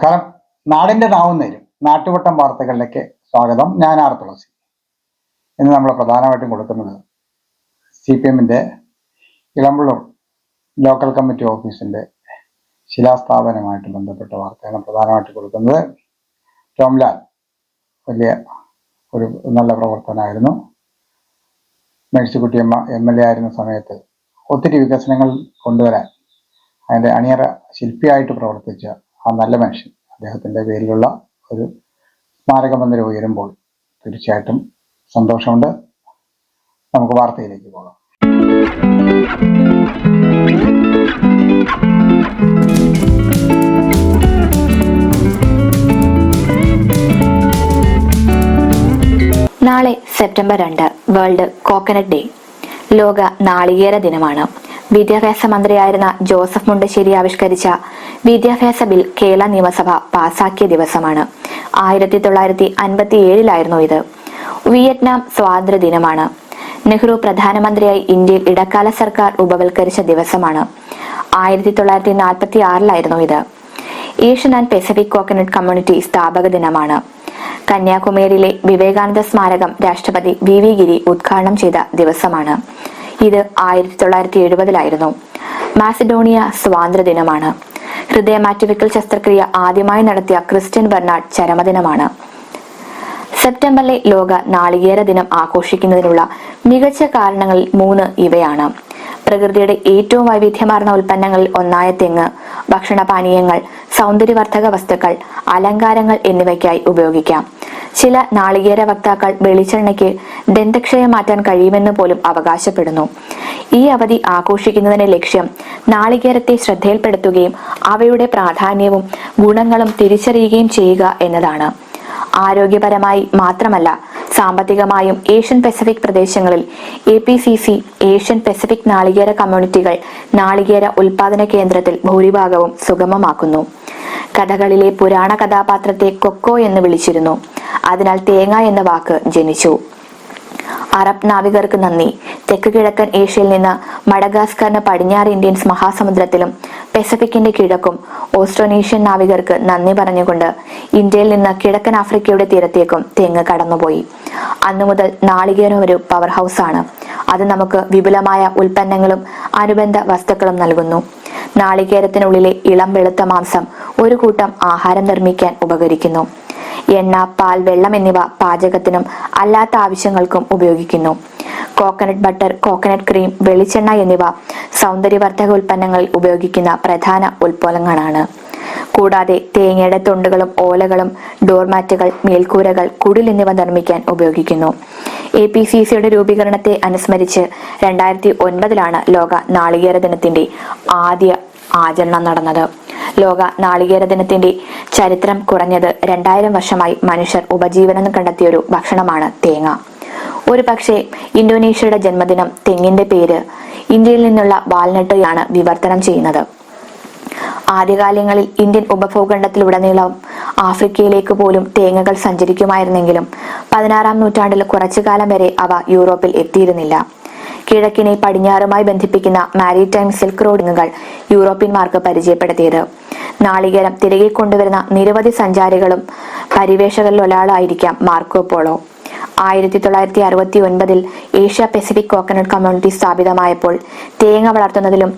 നമസ്കാരം. നാടിന്റെ നാവുന്നേരും നാട്ടുവട്ടം വാർത്തകളിലേക്ക് സ്വാഗതം. ഞാൻ ആർ തുളസി. ഇന്ന് നമ്മൾ പ്രധാനമായിട്ടും കൊടുക്കുന്നത് സി പി എമ്മിന്റെ ഇളമ്പള്ളൂർ ലോക്കൽ കമ്മിറ്റി ഓഫീസിന്റെ ശിലാസ്ഥാപനമായിട്ട് ബന്ധപ്പെട്ട വാർത്തയാണ് പ്രധാനമായിട്ട് കൊടുക്കുന്നത്. ടോംലാൽ വലിയ ഒരു നല്ല പ്രവർത്തനമായിരുന്നു മേഴ്സിക്കുട്ടിയമ്മ എം എൽ എ ആയിരുന്ന സമയത്ത് ഒത്തിരി വികസനങ്ങൾ കൊണ്ടുവരാൻ അതിന്റെ അണിയറ ശില്പിയായിട്ട് പ്രവർത്തിച്ച ആ നല്ല മനുഷ്യൻ അദ്ദേഹത്തിന്റെ പേരിലുള്ള ഒരു സ്മാരക മന്ദിരം ഉയരുമ്പോൾ തീർച്ചയായിട്ടും സന്തോഷമുണ്ട്. നമുക്ക് വാർത്തയിലേക്ക് പോകാം. നാളെ സെപ്റ്റംബർ രണ്ട് വേൾഡ് കോക്കനട്ട് ഡേ. ലോക നാളികേര ദിനമാണ്. വിദ്യാഭ്യാസ മന്ത്രിയായിരുന്ന ജോസഫ് മുണ്ടശ്ശേരി ആവിഷ്കരിച്ച വിദ്യാഭ്യാസ ബിൽ കേരള നിയമസഭ പാസാക്കിയ ദിവസമാണ്. ആയിരത്തി തൊള്ളായിരത്തി അൻപത്തി ഏഴിലായിരുന്നു ഇത്. വിയറ്റ്നാം സ്വാതന്ത്ര്യ ദിനമാണ് നെഹ്റു പ്രധാനമന്ത്രിയായി ഇന്ത്യയിൽ ഇടക്കാല സർക്കാർ ഉപവൽക്കരിച്ച ദിവസമാണ്. ആയിരത്തി തൊള്ളായിരത്തി നാൽപ്പത്തി ആറിലായിരുന്നു ഇത്. Asian and Pacific coconut community സ്ഥാപക ദിനമാണ് കന്യാകുമാരിയിലെ വിവേകാനന്ദ സ്മാരകം രാഷ്ട്രപതി വി വി ഗിരി ഉദ്ഘാടനം ചെയ്ത ദിവസമാണ്. ഇത് ആയിരത്തി തൊള്ളായിരത്തി എഴുപതിലായിരുന്നു മാസിഡോണിയ സ്വാതന്ത്ര്യ ദിനമാണ് ഹൃദയ മാറ്റിവെക്കൽ ശസ്ത്രക്രിയ ആദ്യമായി നടത്തിയ ക്രിസ്ത്യൻ ബെർണാഡ് ചരമദിനമാണ്. സെപ്റ്റംബറിലെ ലോക നാളികേര ദിനം ആഘോഷിക്കുന്നതിനുള്ള മികച്ച കാരണങ്ങളിൽ മൂന്ന് ഇവയാണ്. പ്രകൃതിയുടെ ഏറ്റവും വൈവിധ്യമാർന്ന ഉൽപ്പന്നങ്ങളിൽ ഒന്നായ തെങ്ങ് ഭക്ഷണപാനീയങ്ങൾ സൗന്ദര്യവർദ്ധക വസ്തുക്കൾ അലങ്കാരങ്ങൾ എന്നിവയ്ക്കായി ഉപയോഗിക്കാം. ചില നാളികേര വക്താക്കൾ വെളിച്ചെണ്ണയ്ക്ക് ദന്തക്ഷയം മാറ്റാൻ കഴിയുമെന്ന് പോലും അവകാശപ്പെടുന്നു. ഈ അവധി ആഘോഷിക്കുന്നതിന്റെ ലക്ഷ്യം നാളികേരത്തെ ശ്രദ്ധയിൽപ്പെടുത്തുകയും അവയുടെ പ്രാധാന്യവും ഗുണങ്ങളും തിരിച്ചറിയുകയും ചെയ്യുക എന്നതാണ്. ആരോഗ്യപരമായി മാത്രമല്ല സാമ്പത്തികമായും ഏഷ്യൻ പെസഫിക് പ്രദേശങ്ങളിൽ A P C C Asian Pacific നാളികേര കമ്മ്യൂണിറ്റികൾ നാളികേര ഉൽപാദന കേന്ദ്രത്തിൽ ഭൂരിഭാഗവും സുഗമമാക്കുന്നു. കഥകളിലെ പുരാണ കഥാപാത്രത്തെ കൊക്കോ എന്ന് വിളിച്ചിരുന്നു. അതിനാൽ തേങ്ങ എന്ന വാക്ക് ജനിച്ചു. അറബ് നാവികർക്ക് നന്ദി. തെക്ക് കിഴക്കൻ ഏഷ്യയിൽ നിന്ന് മഡഗാസ്കറിന് പടിഞ്ഞാറ് ഇന്ത്യൻസ് മഹാസമുദ്രത്തിലും പെസഫിക്കിന്റെ കിഴക്കും ഓസ്ട്രോനേഷ്യൻ നാവികർക്ക് നന്ദി പറഞ്ഞുകൊണ്ട് ഇന്ത്യയിൽ നിന്ന് കിഴക്കൻ ആഫ്രിക്കയുടെ തീരത്തേക്കും തെങ്ങ് കടന്നുപോയി. അന്നു മുതൽ നാളികേരം ഒരു പവർ ഹൗസ് ആണ്. അത് നമുക്ക് വിപുലമായ ഉൽപ്പന്നങ്ങളും അനുബന്ധ വസ്തുക്കളും നൽകുന്നു. നാളികേരത്തിനുള്ളിലെ ഇളം വെളുത്ത മാംസം ഒരു കൂട്ടം ആഹാരം നിർമ്മിക്കാൻ ഉപകരിക്കുന്നു. എണ്ണ പാൽ വെള്ളം എന്നിവ പാചകത്തിനും അല്ലാത്ത ആവശ്യങ്ങൾക്കും ഉപയോഗിക്കുന്നു. കോക്കനട്ട് ബട്ടർ കോക്കനട്ട് ക്രീം വെളിച്ചെണ്ണ എന്നിവ സൗന്ദര്യവർദ്ധക ഉൽപ്പന്നങ്ങളിൽ ഉപയോഗിക്കുന്ന പ്രധാന ഉൽപ്പന്നങ്ങളാണ്. കൂടാതെ തേങ്ങയുടെ തൊണ്ടുകളും ഓലകളും ഡോർമാറ്റുകൾ മേൽക്കൂരകൾ കുടിൽ എന്നിവ നിർമ്മിക്കാൻ ഉപയോഗിക്കുന്നു. എ പി സി സിയുടെ രൂപീകരണത്തെ അനുസ്മരിച്ച് രണ്ടായിരത്തി ഒൻപതിലാണ് ലോക നാളികേര ദിനത്തിന്റെ ആദ്യ ആചരണം നടന്നത്. ലോക നാളികേര ദിനത്തിന്റെ ചരിത്രം കുറഞ്ഞത് രണ്ടായിരം വർഷമായി മനുഷ്യർ ഉപജീവനം കണ്ടെത്തിയൊരു ഭക്ഷണമാണ് തേങ്ങ. ഒരു പക്ഷേ ഇന്തോനേഷ്യയുടെ ജന്മദിനം തെങ്ങിന്റെ പേര് ഇന്ത്യയിൽ നിന്നുള്ള വാൽനട്ട് ആണ് വിവർത്തനം ചെയ്യുന്നത്. ആദ്യകാലങ്ങളിൽ ഇന്ത്യൻ ഉപഭൂഖണ്ഡത്തിലുടനീളം ആഫ്രിക്കയിലേക്ക് പോലും തേങ്ങകൾ സഞ്ചരിക്കുമായിരുന്നെങ്കിലും പതിനാറാം നൂറ്റാണ്ടിൽ കുറച്ചു കാലം വരെ അവ യൂറോപ്പിൽ എത്തിയിരുന്നില്ല. കിഴക്കിനെ പടിഞ്ഞാറുമായി ബന്ധിപ്പിക്കുന്ന മാരിടൈം സിൽക്ക് റോഡിങ്ങുകൾ യൂറോപ്യന്മാർക്ക് പരിചയപ്പെടുത്തിയത്. നാളികേരം തിരികെ കൊണ്ടുവരുന്ന നിരവധി സഞ്ചാരികളും പരിവേഷകരിൽ ഒരാളായിരിക്കാം മാർക്കോ പോളോ. ആയിരത്തി തൊള്ളായിരത്തി അറുപത്തി ഒൻപതിൽ ഏഷ്യ പെസിഫിക് കോക്കനട്ട് കമ്മ്യൂണിറ്റി സ്ഥാപിതമായപ്പോൾ തേങ്ങ വളർത്തുന്നതിലും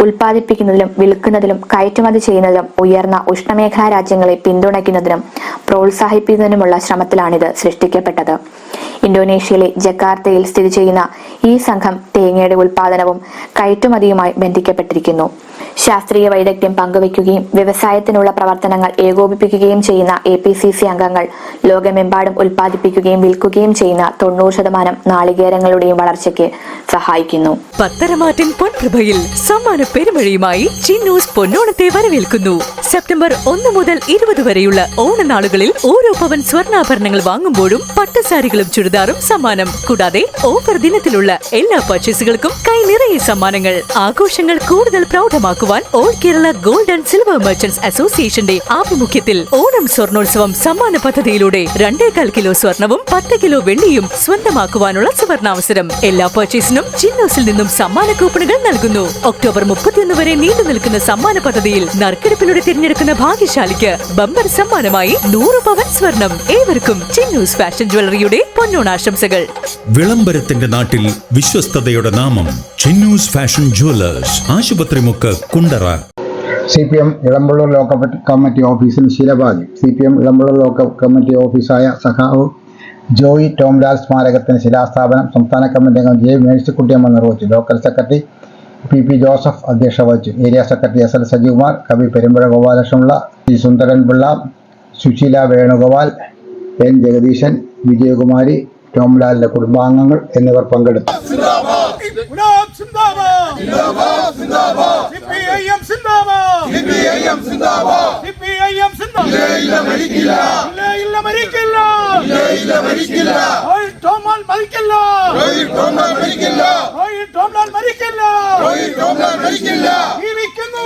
ഉൽപ്പാദിപ്പിക്കുന്നതിലും വിൽക്കുന്നതിലും കയറ്റുമതി ചെയ്യുന്നതിലും ഉയർന്ന ഉഷ്ണമേഖലാ രാജ്യങ്ങളെ പിന്തുണയ്ക്കുന്നതിനും പ്രോത്സാഹിപ്പിക്കുന്നതിനുമുള്ള ശ്രമത്തിലാണിത് സൃഷ്ടിക്കപ്പെട്ടത്. ഇന്തോനേഷ്യയിലെ ജക്കാർത്തയിൽ സ്ഥിതി ചെയ്യുന്ന ഈ സംഘം തേങ്ങയുടെ ഉൽപാദനവും കയറ്റുമതിയുമായി ബന്ധിക്കപ്പെട്ടിരിക്കുന്നു. ശാസ്ത്രീയ വൈദഗ്ധ്യം പങ്കുവയ്ക്കുകയും വ്യവസായത്തിനുള്ള പ്രവർത്തനങ്ങൾ ഏകോപിപ്പിക്കുകയും ചെയ്യുന്ന എ പി സി സി അംഗങ്ങൾ ലോകമെമ്പാടും ഉൽപ്പാദിപ്പിക്കുകയും വിൽക്കുകയും ചെയ്യുന്ന തൊണ്ണൂറ് ശതമാനം നാളികേരങ്ങളുടെയും വളർച്ചയ്ക്ക് സഹായിക്കുന്നു. പത്തരമാറ്റിൻ പൊൻപ്രഭയിൽ സമ്മാന പെരുമഴയുമായി ചിന്നൂസ് പൊന്നോണത്തെ വരവേൽക്കുന്നു. സെപ്റ്റംബർ ഒന്ന് മുതൽ ഇരുപത് വരെയുള്ള ഓണനാളുകളിൽ ഓരോ പവൻ സ്വർണാഭരണങ്ങൾ വാങ്ങുമ്പോഴും പട്ടുസാരികളും ചുരിദാറും സമ്മാനം. കൂടാതെ ഓഫർ ദിനത്തിലുള്ള എല്ലാ പർച്ചേസുകൾക്കും കൈ നിറയെ സമ്മാനങ്ങൾ. ആഘോഷങ്ങൾ കൂടുതൽ പ്രൗഢമാക്കുവാൻ സ്വന്തമാക്കുവാൻ all Kerala gold and silver merchants അസോസിയേഷന്റെ ആഭിമുഖ്യത്തിൽ ഓണം സ്വർണോത്സവം സമ്മാന പദ്ധതിയിലൂടെ രണ്ടേകാൽ കിലോ സ്വർണവും പത്ത് കിലോ വെള്ളിയും സ്വന്തമാക്കുവാനുള്ള സുവർണാവസരം. എല്ലാ പർച്ചേസിനും ചിന്നോസിൽ നിന്നും സമ്മാന കൂപ്പണുകൾ നൽകുന്നു. ഒക്ടോബർ മുപ്പത്തിയൊന്ന് വരെ നീണ്ടു നിൽക്കുന്ന സമ്മാന പദ്ധതിയിൽ നറുക്കെടുപ്പിലൂടെ തിരഞ്ഞെടുക്കുന്ന ഭാഗ്യശാലിക്ക് ബമ്പർ സമ്മാനമായി നൂറ് പവൻ സ്വർണം. ഏവർക്കും ചിന്നൂസ് ഫാഷൻ ജ്വല്ലറിയുടെ പൊന്നോണാശംസകൾ. വിളംബരത്തിന്റെ നാട്ടിൽ വിശ്വസ്തയുടെ നാമം ചിന്നൂസ് ഫാഷൻ ജ്വല്ലേഴ്സ്. ആശുപത്രി Asupathrimukku Kundara. C P M Elampalloor local committee office ശിലപാതി C P M Elampalloor local committee ഓഫീസായ സഖാവ് ജോയി ടോംലാൽ സ്മാരകത്തിന് ശിലാസ്ഥാപനം സംസ്ഥാന കമ്മിറ്റി അംഗം ജെ മേഴ്സിക്കുട്ടിയമ്മ നിർവഹിച്ചു. Local secretary P P Joseph അധ്യക്ഷത വഹിച്ചു. Area secretary S L Sajikumar കവി പെരുമ്പഴ ഗോപാലകൃഷ്ണപിള്ള സുന്ദരൻ പിള്ള സുശീല വേണുഗോപാൽ എൻ ജഗദീശൻ വിജയകുമാരി ടോംലാലിന്റെ കുടുംബാംഗങ്ങൾ എന്നിവർ പങ്കെടുത്തു. സിന്ദാബാദ്. സിന്ദാബാദ് സിന്ദാബാദ്. സിപിഐഎം സിന്ദാബാദ്. സിപിഐഎം സിന്ദാബാദ്. സിപിഐഎം സിന്ദാബാദ്. ഇല്ല ഇല്ല മരിക്കില്ല. ഇല്ല ഇല്ല മരിക്കില്ല. ഇല്ല ഇല്ല മരിക്കില്ല. റോയി ടോമാൽ മരിക്കില്ല. റോയി ടോമാൽ മരിക്കില്ല. റോയി ടോമാൽ മരിക്കില്ല. റോയി ടോമാൽ മരിക്കില്ല. ജീവിക്കുന്നു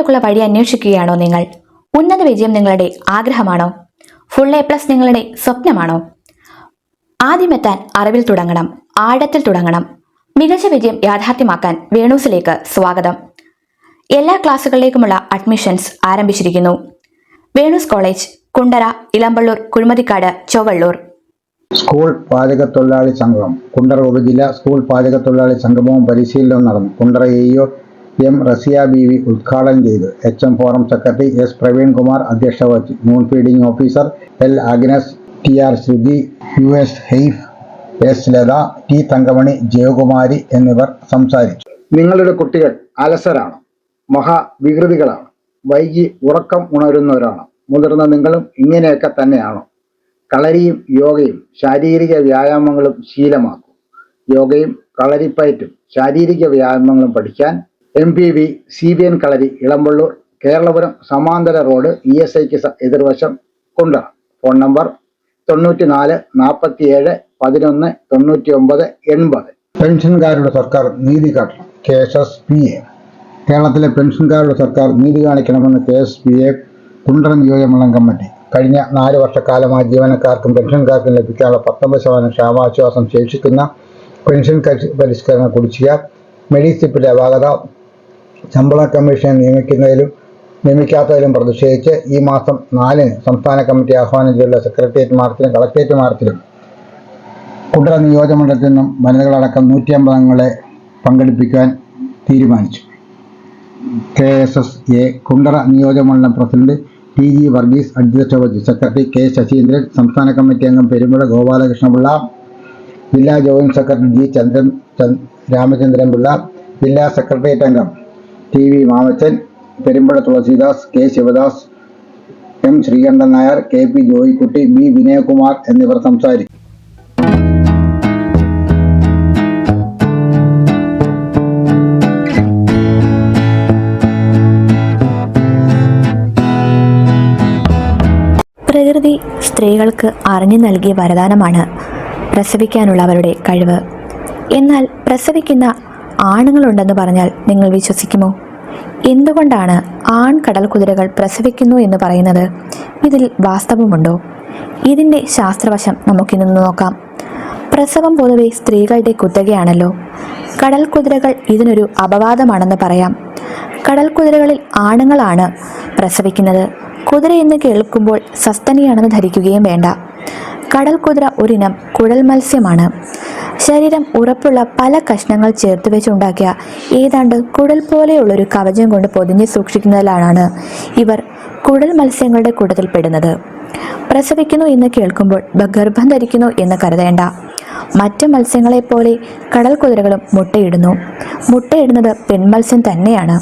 ലക്ഷ്യത്തിലേക്കുള്ള വഴി അന്വേഷിക്കുകയാണോ നിങ്ങൾ? ഉന്നത വിജയം നിങ്ങളുടെ ആഗ്രഹമാണോ? ഫുൾ എ പ്ലസ് നിങ്ങളുടെ സ്വപ്നമാണോ? ആദ്യമെത്താൻ അറിവിൽ തുടങ്ങണം ആഴത്തിൽ തുടങ്ങണം. മികച്ച വിജയം യാഥാർത്ഥ്യമാക്കാൻ വേണൂസിലേക്ക് സ്വാഗതം. എല്ലാ ക്ലാസ്സുകളിലേക്കുമുള്ള അഡ്മിഷൻസ് ആരംഭിച്ചിരിക്കുന്നു. വേണൂസ് കോളേജ് കുണ്ടറ ഇളമ്പള്ളൂർ കുഴിമതിക്കാട് ചൊവ്വള്ളൂർ. സ്കൂൾ പാചക തൊഴിലാളി സംഘം കുണ്ടറ ഉപജില്ല സ്കൂൾ പാചക തൊഴിലാളി സംഗമവും പരിശീലനവും നടന്നു. Kundara A M Rasiya B V ഉദ്ഘാടനം ചെയ്തു. H M forum secretary S Praveenkumar അധ്യക്ഷത വഹിച്ചു. Noon feeding officer L Agnes T R Sruthi U S ഹെയ്ഫ് S Latha T Thankamani Jayakumari എന്നിവർ സംസാരിച്ചു. നിങ്ങളുടെ കുട്ടികൾ അലസരാണ് മഹാവികൃതികളാണ് വൈകി ഉറക്കം ഉണരുന്നവരാണ് മുതിർന്ന നിങ്ങളും ഇങ്ങനെയൊക്കെ തന്നെയാണോ. കളരിയും യോഗയും ശാരീരിക വ്യായാമങ്ങളും ശീലമാക്കും. യോഗയും കളരിപ്പയറ്റും ശാരീരിക വ്യായാമങ്ങളും പഠിക്കാൻ M P V C B N kalari Elampalloor Keralapuram സമാന്തര റോഡ് ഇ എസ് ഐക്ക് എതിർവശം കൊണ്ട. ഫോൺ നമ്പർ തൊണ്ണൂറ്റി നാല് നാൽപ്പത്തി ഏഴ് പതിനൊന്ന് തൊണ്ണൂറ്റി ഒമ്പത് എൺപത്. പെൻഷൻകാരുടെ സർക്കാർ നീതി കാട്ടണം. K S S P A. കേരളത്തിലെ പെൻഷൻകാരുടെ സർക്കാർ നീതി കാണിക്കണമെന്ന് K S P A Kundara നിയോജകമണ്ഡലം കമ്മിറ്റി. കഴിഞ്ഞ നാല് വർഷക്കാലമായി ജീവനക്കാർക്കും പെൻഷൻകാർക്കും ലഭിക്കാനുള്ള പത്തൊമ്പത് ശതമാനം ക്ഷാമാശ്വാസം ശേഷിക്കുന്ന പെൻഷൻ പരിഷ്കരണ കുടിശ്ശിക മെഡിസിപ്പിന്റെ അപാകത ശമ്പള കമ്മീഷനെ നിയമിക്കുന്നതിലും നിയമിക്കാത്തതിലും പ്രതിഷേധിച്ച് ഈ മാസം നാലിന് സംസ്ഥാന കമ്മിറ്റി ആഹ്വാനം ചെയ്തുള്ള സെക്രട്ടേറിയറ്റ് മാർച്ചിലും കളക്ടറേറ്റ് മാർച്ചിലും മണ്ഡലത്തിൽ നിന്നും വനിതകളടക്കം നൂറ്റി അമ്പത് അംഗങ്ങളെ പങ്കെടുപ്പിക്കാൻ തീരുമാനിച്ചു. K S S A Kundara നിയോജകമണ്ഡലം പ്രസിഡന്റ് ടി ജി വർഗീസ് അഡ്ജസ്റ്റ് വഹിച്ചു സെക്രട്ടറി കെ ശശീന്ദ്രൻ സംസ്ഥാന കമ്മിറ്റി അംഗം പെരുമ്പുഴ ഗോപാലകൃഷ്ണപിള്ള ജില്ലാ ജോയിന്റ് സെക്രട്ടറി ജി ചന്ദ്രൻ ചന്ദ് രാമചന്ദ്രൻ പിള്ള ജില്ലാ സെക്രട്ടേറിയറ്റ് അംഗം T V Mamachan Perumpada Thulasidas K Sivadas M Sreekantan Nair K P Joykutty B Vinayakumar എന്നിവർ സംസാരിച്ചു പ്രകൃതി സ്ത്രീകൾക്ക് അറിഞ്ഞു നൽകിയ വരദാനമാണ് പ്രസവിക്കാനുള്ള അവരുടെ കഴിവ്. എന്നാൽ പ്രസവിക്കുന്ന ആണുങ്ങളുണ്ടെന്ന് പറഞ്ഞാൽ നിങ്ങൾ വിശ്വസിക്കുമോ? എന്തുകൊണ്ടാണ് ആൺ കടൽ കുതിരകൾ പ്രസവിക്കുന്നു എന്ന് പറയുന്നത്? ഇതിൽ വാസ്തവമുണ്ടോ? ഇതിന്റെ ശാസ്ത്രവശം നമുക്കിന്ന് നോക്കാം. പ്രസവം പൊതുവെ സ്ത്രീകളുടെ കുത്തകയാണല്ലോ. കടൽ കുതിരകൾ ഇതിനൊരു അപവാദമാണെന്ന് പറയാം. കടൽ കുതിരകളിൽ ആണുങ്ങളാണ് പ്രസവിക്കുന്നത്. കുതിര എന്ന് കേൾക്കുമ്പോൾ സസ്തനിയാണെന്ന് ധരിക്കുകയും വേണ്ട. കടൽ കുതിര ഒരിനം കുഴൽ മത്സ്യമാണ്. ശരീരം ഉറപ്പുള്ള പല കഷ്ണങ്ങൾ ചേർത്ത് വെച്ചുണ്ടാക്കിയ ഏതാണ്ട് പോലെയുള്ള പോലെയുള്ളൊരു കവചം കൊണ്ട് പൊതിഞ്ഞ് സൂക്ഷിക്കുന്നതിലാണ് ഇവർ കുടൽ മത്സ്യങ്ങളുടെ കൂട്ടത്തിൽപ്പെടുന്നത് പ്രസവിക്കുന്നു എന്ന് കേൾക്കുമ്പോൾ ഗർഭം ധരിക്കുന്നു എന്ന് കരുതേണ്ട. മറ്റ് മത്സ്യങ്ങളെപ്പോലെ കടൽ കുതിരകളും മുട്ടയിടുന്നു. മുട്ടയിടുന്നത് പെൺമത്സ്യം തന്നെയാണ്.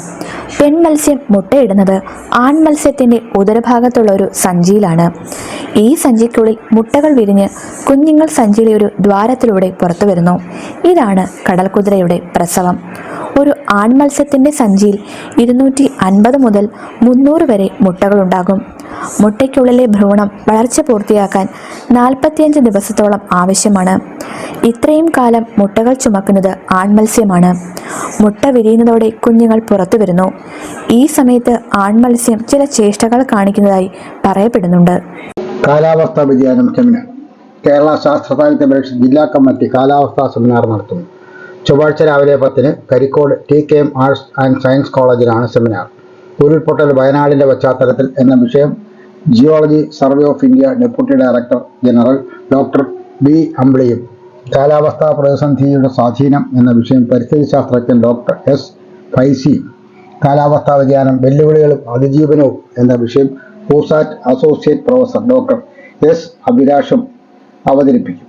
പെൺമത്സ്യം മുട്ടയിടുന്നത് ആൺ ആൺമത്സ്യത്തിന്റെ ഉദരഭാഗത്തുള്ള ഒരു സഞ്ചിയിലാണ്. ഈ സഞ്ചിക്കുള്ളിൽ മുട്ടകൾ വിരിഞ്ഞ് കുഞ്ഞുങ്ങൾ സഞ്ചിയിലെ ഒരു ദ്വാരത്തിലൂടെ പുറത്തു വരുന്നു ഇതാണ് കടൽ കുതിരയുടെ പ്രസവം. ഒരു ആൺമത്സ്യത്തിന്റെ സഞ്ചിയിൽ ഇരുന്നൂറ്റി അൻപത് മുതൽ മുന്നൂറ് വരെ മുട്ടകളുണ്ടാകും. മുട്ടയ്ക്കുള്ളിലെ ഭ്രൂണം വളർച്ച പൂർത്തിയാക്കാൻ നാൽപ്പത്തിയഞ്ച് ദിവസത്തോളം ആവശ്യമാണ്. ഇത്രയും കാലം മുട്ടകൾ ചുമക്കുന്നത് ആൺമത്സ്യമാണ്. മുട്ട വിരിയുന്നതോടെ കുഞ്ഞുങ്ങൾ പുറത്തു വരുന്നു. ഈ സമയത്ത് ആൺമത്സ്യം ചില ചേഷ്ടകൾ കാണിക്കുന്നതായി പറയപ്പെടുന്നുണ്ട്. കാലാവസ്ഥാ വ്യതിയാനം സെമിനാർ കേരള ശാസ്ത്ര സാഹിത്യ പരിഷത്ത് ജില്ലാ കമ്മിറ്റി കാലാവസ്ഥാ സെമിനാർ നടത്തുന്നു. ചൊവ്വാഴ്ച രാവിലെ പത്തിന് Karikode T K M arts and science കോളേജിലാണ് സെമിനാർ. ഉരുൾപൊട്ടൽ വയനാടിന്റെ പശ്ചാത്തലത്തിൽ എന്ന വിഷയം geology survey of India deputy director general doctor B അമ്പിളിയും കാലാവസ്ഥാ പ്രതിസന്ധിയുടെ സ്വാധീനം എന്ന വിഷയം പരിസ്ഥിതി ശാസ്ത്രജ്ഞൻ ഡോക്ടർ എസ് ഫൈസി കാലാവസ്ഥാ വ്യതിയാനം വെല്ലുവിളികളും അതിജീവനവും എന്ന വിഷയം പൂസാറ്റ് അസോസിയേറ്റ് പ്രൊഫസർ ഡോക്ടർ എസ് അഭിലാഷും അവതരിപ്പിക്കും.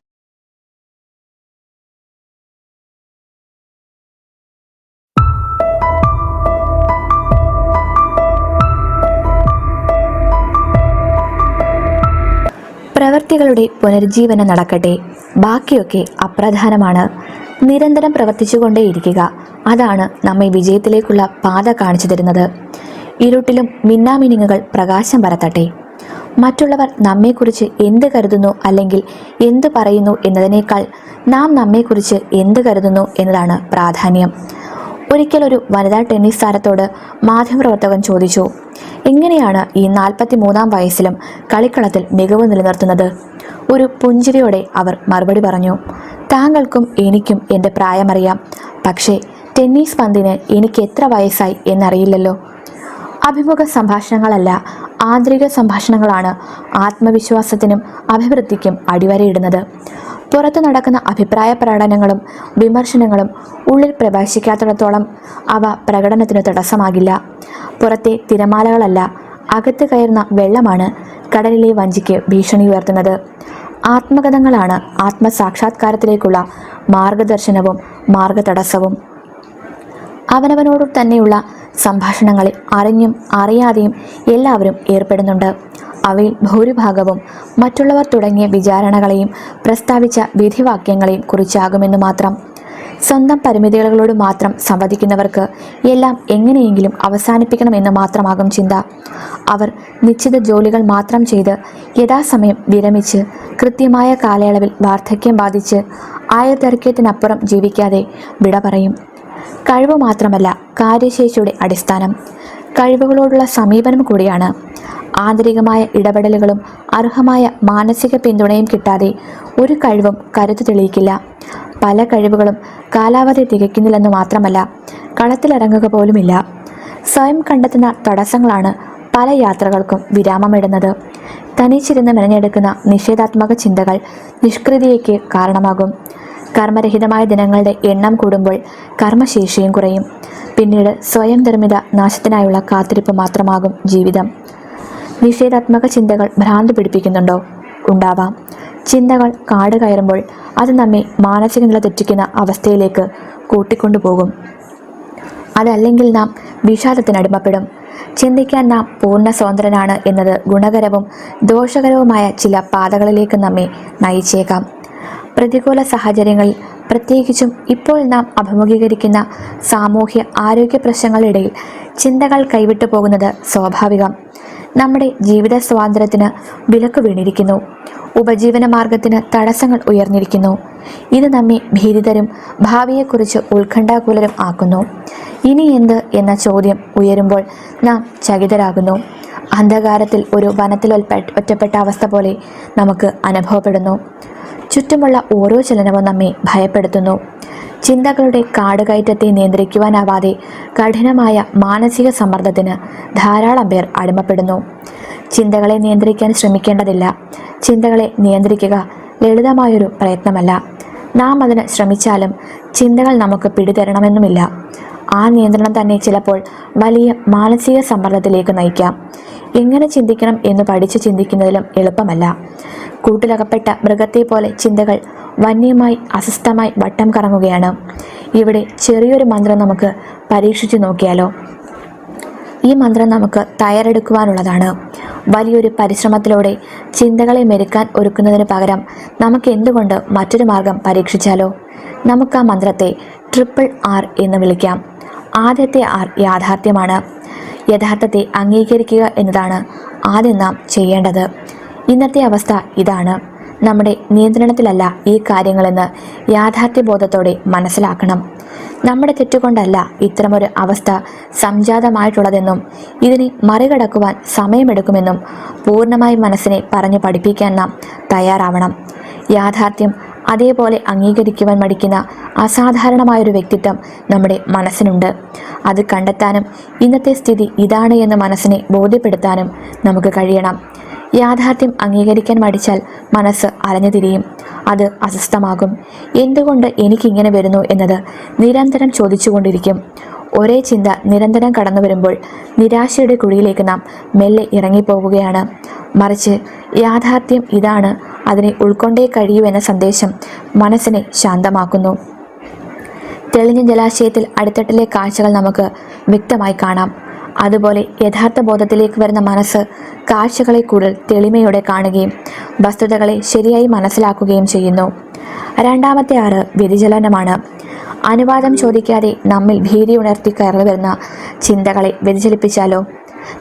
പ്രവൃത്തികളുടെ പുനരുജ്ജീവനം നടക്കട്ടെ. ബാക്കിയൊക്കെ അപ്രധാനമാണ്. നിരന്തരം പ്രവർത്തിച്ചുകൊണ്ടേയിരിക്കുക. അതാണ് നമ്മെ വിജയത്തിലേക്കുള്ള പാത കാണിച്ചു തരുന്നത്. ഇരുട്ടിലും മിന്നാമിനുങ്ങുകൾ പ്രകാശം പരത്തട്ടെ. മറ്റുള്ളവർ നമ്മെക്കുറിച്ച് എന്ത് കരുതുന്നു അല്ലെങ്കിൽ എന്ത് പറയുന്നു എന്നതിനേക്കാൾ നാം നമ്മെക്കുറിച്ച് എന്ത് കരുതുന്നു എന്നതാണ് പ്രാധാന്യം. ഒരിക്കൽ ഒരു വനിതാ ടെന്നീസ് താരത്തോട് മാധ്യമപ്രവർത്തകൻ ചോദിച്ചു എങ്ങനെയാണ് ഈ നാൽപ്പത്തി മൂന്നാം വയസ്സിലും കളിക്കളത്തിൽ മികവ് നിലനിർത്തുന്നത്? ഒരു പുഞ്ചിരിയോടെ അവർ മറുപടി പറഞ്ഞു താങ്കൾക്കും എനിക്കും എന്റെ പ്രായമറിയാം പക്ഷേ ടെന്നീസ് പന്തിന് എനിക്ക് എത്ര വയസ്സായി എന്നറിയില്ലല്ലോ. അഭിമുഖ സംഭാഷണങ്ങളല്ല ആന്തരിക സംഭാഷണങ്ങളാണ് ആത്മവിശ്വാസത്തിനും അഭിവൃദ്ധിക്കും അടിവരയിടുന്നത്. പുറത്തു നടക്കുന്ന അഭിപ്രായ പ്രകടനങ്ങളും വിമർശനങ്ങളും ഉള്ളിൽ പ്രവേശിക്കാത്തിടത്തോളം അവ പ്രകടനത്തിന് തടസ്സമാകില്ല. പുറത്തെ തിരമാലകളല്ല അകത്ത് കയറുന്ന വെള്ളമാണ് കടലിലെ വഞ്ചിക്ക് ഭീഷണി ഉയർത്തുന്നത്. ആത്മകഥങ്ങളാണ് ആത്മസാക്ഷാത്കാരത്തിലേക്കുള്ള മാർഗദർശനവും മാർഗതടസ്സവും. അവനവനോട് തന്നെയുള്ള സംഭാഷണങ്ങളിൽ അറിഞ്ഞും അറിയാതെയും എല്ലാവരും ഏർപ്പെടുന്നുണ്ട്. അവയിൽ ഭൂരിഭാഗവും മറ്റുള്ളവർ തുടങ്ങിയ വിചാരണകളെയും പ്രസ്താവിച്ച വിധിവാക്യങ്ങളെയും കുറിച്ചാകുമെന്ന് മാത്രം. സ്വന്തം പരിമിതികളോട് മാത്രം സംവദിക്കുന്നവർക്ക് എല്ലാം എങ്ങനെയെങ്കിലും അവസാനിപ്പിക്കണമെന്ന് മാത്രമാകും ചിന്ത. അവർ നിശ്ചിത ജോലികൾ മാത്രം ചെയ്ത് യഥാസമയം വിരമിച്ച് കൃത്യമായ കാലയളവിൽ വാർദ്ധക്യം ബാധിച്ച് ആയുർദൈർഘ്യത്തിനപ്പുറം ജീവിക്കാതെ വിട പറയും. കഴിവ് മാത്രമല്ല കാര്യശേഷിയുടെ അടിസ്ഥാനം. കഴിവുകളോടുള്ള സമീപനം കൂടിയാണ്. ആന്തരികമായ ഇടപെടലുകളും അർഹമായ മാനസിക പിന്തുണയും കിട്ടാതെ ഒരു കഴിവും കരുത്തു തെളിയിക്കില്ല. പല കഴിവുകളും കാലാവധി തികയ്ക്കുന്നില്ലെന്ന് മാത്രമല്ല കളത്തിലിറങ്ങുക പോലുമില്ല. സ്വയം കണ്ടെത്തുന്ന തടസ്സങ്ങളാണ് പല യാത്രകൾക്കും വിരാമമിടുന്നത്. തനിച്ചിരുന്ന് മെനഞ്ഞെടുക്കുന്ന നിഷേധാത്മക ചിന്തകൾ നിഷ്കൃതിയേക്ക് കാരണമാകും. കർമ്മരഹിതമായ ദിനങ്ങളുടെ എണ്ണം കൂടുമ്പോൾ കർമ്മശേഷിയും കുറയും. പിന്നീട് സ്വയം നിർമ്മിത നാശത്തിനായുള്ള കാത്തിരിപ്പ് മാത്രമാകും ജീവിതം. നിഷേധാത്മക ചിന്തകൾ ഭ്രാന്ത് പിടിപ്പിക്കുന്നുണ്ടോ? ഉണ്ടാവാം. ചിന്തകൾ കാട് കയറുമ്പോൾ അത് നമ്മെ മാനസിക നില തെറ്റിക്കുന്ന അവസ്ഥയിലേക്ക് കൂട്ടിക്കൊണ്ടുപോകും. അതല്ലെങ്കിൽ നാം വിഷാദത്തിനടിമപ്പെടും ചിന്തിക്കാൻ നാം പൂർണ സ്വതന്ത്രനാണ് എന്നത് ഗുണകരവും ദോഷകരവുമായ ചില പാതകളിലേക്ക് നമ്മെ നയിച്ചേക്കാം. പ്രതികൂല സാഹചര്യങ്ങളിൽ പ്രത്യേകിച്ചും ഇപ്പോൾ നാം അഭിമുഖീകരിക്കുന്ന സാമൂഹ്യ ആരോഗ്യ പ്രശ്നങ്ങളിടയിൽ ചിന്തകൾ കൈവിട്ടു പോകുന്നത് സ്വാഭാവികം. നമ്മുടെ ജീവിത സ്വാതന്ത്ര്യത്തിന് വിലക്ക് വീണിരിക്കുന്നു. ഉപജീവന മാർഗത്തിന് തടസ്സങ്ങൾ ഉയർന്നിരിക്കുന്നു. ഇത് നമ്മെ ഭീതിതരും ഭാവിയെക്കുറിച്ച് ഉത്കണ്ഠാകുലരും ആക്കുന്നു. ഇനി എന്ത് എന്ന ചോദ്യം ഉയരുമ്പോൾ നാം ചകിതരാകുന്നു. അന്ധകാരത്തിൽ ഒരു വനത്തിൽ ഒറ്റപ്പെട്ട അവസ്ഥ പോലെ നമുക്ക് അനുഭവപ്പെടുന്നു. ചുറ്റുമുള്ള ഓരോ ചലനവും നമ്മെ ഭയപ്പെടുത്തുന്നു. ചിന്തകളുടെ കാടുകയറ്റത്തെ നിയന്ത്രിക്കുവാനാവാതെ കഠിനമായ മാനസിക സമ്മർദ്ദത്തിന് ധാരാളം പേർ അടിമപ്പെടുന്നു. ചിന്തകളെ നിയന്ത്രിക്കാൻ ശ്രമിക്കേണ്ടതില്ല. ചിന്തകളെ നിയന്ത്രിക്കുക ലളിതമായൊരു പ്രയത്നമല്ല. നാം അതിന് ശ്രമിച്ചാലും ചിന്തകൾ നമുക്ക് പിടിതരണമെന്നുമില്ല. ആ നിയന്ത്രണം തന്നെ ചിലപ്പോൾ വലിയ മാനസിക സമ്മർദ്ദത്തിലേക്ക് നയിക്കാം. എങ്ങനെ ചിന്തിക്കണം എന്ന് പഠിച്ചു ചിന്തിക്കുന്നതിലും എളുപ്പമല്ല. കൂട്ടിലകപ്പെട്ട മൃഗത്തെ പോലെ ചിന്തകൾ വന്യമായി അസ്വസ്ഥമായി വട്ടം കറങ്ങുകയാണ്. ഇവിടെ ചെറിയൊരു മന്ത്രം നമുക്ക് പരീക്ഷിച്ചു നോക്കിയാലോ? ഈ മന്ത്രം നമുക്ക് തയ്യാറെടുക്കുവാനുള്ളതാണ്. വലിയൊരു പരിശ്രമത്തിലൂടെ ചിന്തകളെ മെരുക്കാൻ ഒരുക്കുന്നതിന് പകരം നമുക്ക് എന്തുകൊണ്ട് മറ്റൊരു മാർഗം പരീക്ഷിച്ചാലോ? നമുക്ക് ആ മന്ത്രത്തെ ട്രിപ്പിൾ ആർ എന്ന് വിളിക്കാം. ആദ്യത്തെ ആർ യാഥാർത്ഥ്യമാണ്. യഥാർത്ഥത്തെ അംഗീകരിക്കുക എന്നതാണ് ആദ്യം നാം ചെയ്യേണ്ടത്. ഇന്നത്തെ അവസ്ഥ ഇതാണ്. നമ്മുടെ നിയന്ത്രണത്തിലല്ല ഈ കാര്യങ്ങളെന്ന് യാഥാർത്ഥ്യബോധത്തോടെ മനസ്സിലാക്കണം. നമ്മുടെ തെറ്റുകൊണ്ടല്ല ഇത്തരമൊരു അവസ്ഥ സംജാതമായിട്ടുള്ളതെന്നും ഇതിനെ മറികടക്കുവാൻ സമയമെടുക്കുമെന്നും പൂർണമായി മനസ്സിനെ പറഞ്ഞു പഠിപ്പിക്കാൻ നാം തയ്യാറാവണം. യാഥാർത്ഥ്യം അതേപോലെ അംഗീകരിക്കുവാൻ മടിക്കുന്ന അസാധാരണമായൊരു വ്യക്തിത്വം നമ്മുടെ മനസ്സിനുണ്ട്. അത് കണ്ടെത്താനും ഇന്നത്തെ സ്ഥിതി ഇതാണ് എന്ന് മനസ്സിനെ ബോധ്യപ്പെടുത്താനും നമുക്ക് കഴിയണം. യാഥാർത്ഥ്യം അംഗീകരിക്കാൻ മടിച്ചാൽ മനസ്സ് അലഞ്ഞു തിരിയും. അത് അസ്വസ്ഥമാകും. എന്തുകൊണ്ട് എനിക്കിങ്ങനെ വരുന്നു എന്നത് നിരന്തരം ചോദിച്ചുകൊണ്ടിരിക്കും. ഒരേ ചിന്ത നിരന്തരം കടന്നു വരുമ്പോൾ നിരാശയുടെ കുഴിയിലേക്ക് നാം മെല്ലെ ഇറങ്ങിപ്പോവുകയാണ്. മറിച്ച് യാഥാർത്ഥ്യം ഇതാണ് അതിനെ ഉൾക്കൊണ്ടേ കഴിയൂ എന്ന സന്ദേശം മനസ്സിനെ ശാന്തമാക്കുന്നു. തെളിഞ്ഞ ജലാശയത്തിൽ അടിത്തട്ടിലെ കാഴ്ചകൾ നമുക്ക് വ്യക്തമായി കാണാം. അതുപോലെ യഥാർത്ഥ ബോധത്തിലേക്ക് വരുന്ന മനസ്സ് കാഴ്ചകളെ കൂടുതൽ തെളിമയോടെ കാണുകയും വസ്തുതകളെ ശരിയായി മനസ്സിലാക്കുകയും ചെയ്യുന്നു. രണ്ടാമത്തെ ആറ് വ്യതിചലനമാണ്. അനുവാദം ചോദിക്കാതെ നമ്മിൽ ഭീതി ഉണർത്തി കയറി വരുന്ന ചിന്തകളെ വ്യതിചലിപ്പിച്ചാലോ?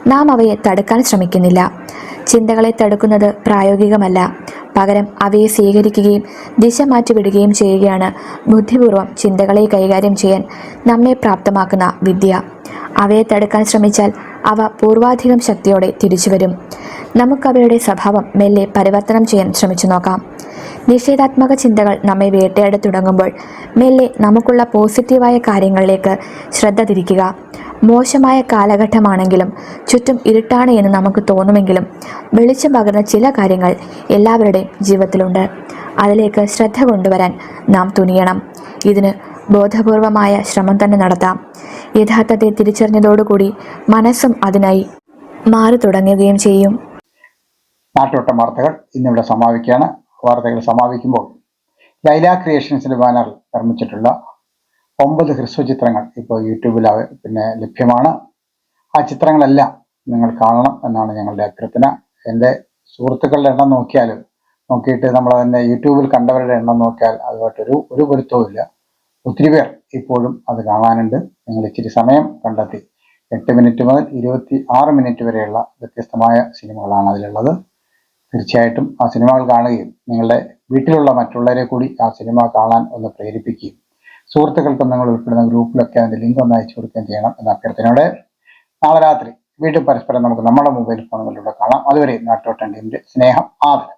നാം അവയെ തടുക്കാൻ ശ്രമിക്കുന്നില്ല. ചിന്തകളെ തടുക്കുന്നത് പ്രായോഗികമല്ല. പകരം അവയെ സ്വീകരിക്കുകയും ദിശ മാറ്റിവിടുകയും ചെയ്യുകയാണ്. ബുദ്ധിപൂർവം ചിന്തകളെ കൈകാര്യം ചെയ്യാൻ നമ്മെ പ്രാപ്തമാക്കുന്ന വിദ്യ. അവയെ തടുക്കാൻ ശ്രമിച്ചാൽ അവ പൂർവാധികം ശക്തിയോടെ തിരിച്ചുവരും. നമുക്കവയുടെ സ്വഭാവം മെല്ലെ പരിവർത്തനം ചെയ്യാൻ ശ്രമിച്ചു നോക്കാം. നിഷേധാത്മക ചിന്തകൾ നമ്മെ വേട്ടയാടി തുടങ്ങുമ്പോൾ മെല്ലെ നമുക്കുള്ള പോസിറ്റീവായ കാര്യങ്ങളിലേക്ക് ശ്രദ്ധ തിരിക്കുക. മോശമായ കാലഘട്ടമാണെങ്കിലും ചുറ്റും ഇരുട്ടാണ് എന്ന് നമുക്ക് തോന്നുമെങ്കിലും വെളിച്ചം പകർന്ന ചില കാര്യങ്ങൾ എല്ലാവരുടെയും ജീവിതത്തിലുണ്ട്. അതിലേക്ക് ശ്രദ്ധ കൊണ്ടുവരാൻ നാം തുനിയണം. ഇതിന് ബോധപൂർവമായ ശ്രമം തന്നെ നടത്താം. യഥാർത്ഥത്തെ തിരിച്ചറിഞ്ഞതോടുകൂടി മനസ്സും അതിനായി മാറി തുടങ്ങുകയും ചെയ്യും. നാട്ടോട്ടം വാർത്തകൾ ഇന്നിവിടെ സമാപിക്കുകയാണ്. വാർത്തകൾ സമാപിക്കുമ്പോൾ ലൈല ക്രിയേഷൻസിന്റെ ബാനറിൽ നിർമ്മിച്ചിട്ടുള്ള ഒമ്പത് ഹ്രസ്വ ചിത്രങ്ങൾ ഇപ്പോൾ യൂട്യൂബിൽ പിന്നെ ലഭ്യമാണ്. ആ ചിത്രങ്ങളെല്ലാം നിങ്ങൾ കാണണം എന്നാണ് ഞങ്ങളുടെ അഭ്യർത്ഥന. എന്റെ സുഹൃത്തുക്കളുടെ എണ്ണം നോക്കിയാലും നോക്കിയിട്ട് നമ്മൾ തന്നെ യൂട്യൂബിൽ കണ്ടവരുടെ എണ്ണം നോക്കിയാൽ അതുമായിട്ടൊരു ഒരു പൊരുത്തവും ഇല്ല. ഒത്തിരി പേർ ഇപ്പോഴും അത് കാണാനുണ്ട്. നിങ്ങൾ ഇച്ചിരി സമയം കണ്ടെത്തി. എട്ട് മിനിറ്റ് മുതൽ ഇരുപത്തി ആറ് മിനിറ്റ് വരെയുള്ള വ്യത്യസ്തമായ സിനിമകളാണ് അതിലുള്ളത്. തീർച്ചയായിട്ടും ആ സിനിമകൾ കാണുകയും നിങ്ങളുടെ വീട്ടിലുള്ള മറ്റുള്ളവരെ കൂടി ആ സിനിമ കാണാൻ ഒന്ന് പ്രേരിപ്പിക്കുകയും സുഹൃത്തുക്കൾക്കും നിങ്ങൾ ഉൾപ്പെടുന്ന ഗ്രൂപ്പിലൊക്കെ അതിന്റെ ലിങ്ക് ഒന്ന് അയച്ചു കൊടുക്കുകയും ചെയ്യണം എന്ന അഭ്യർത്ഥനയോടെ നാളെ രാത്രി വീട്ടിൽ പരസ്പരം നമുക്ക് നമ്മുടെ മൊബൈൽ ഫോണുകളിലൂടെ കാണാം. അതുവരെ നാട്ടോട്ടൻ സ്നേഹം ആദരം.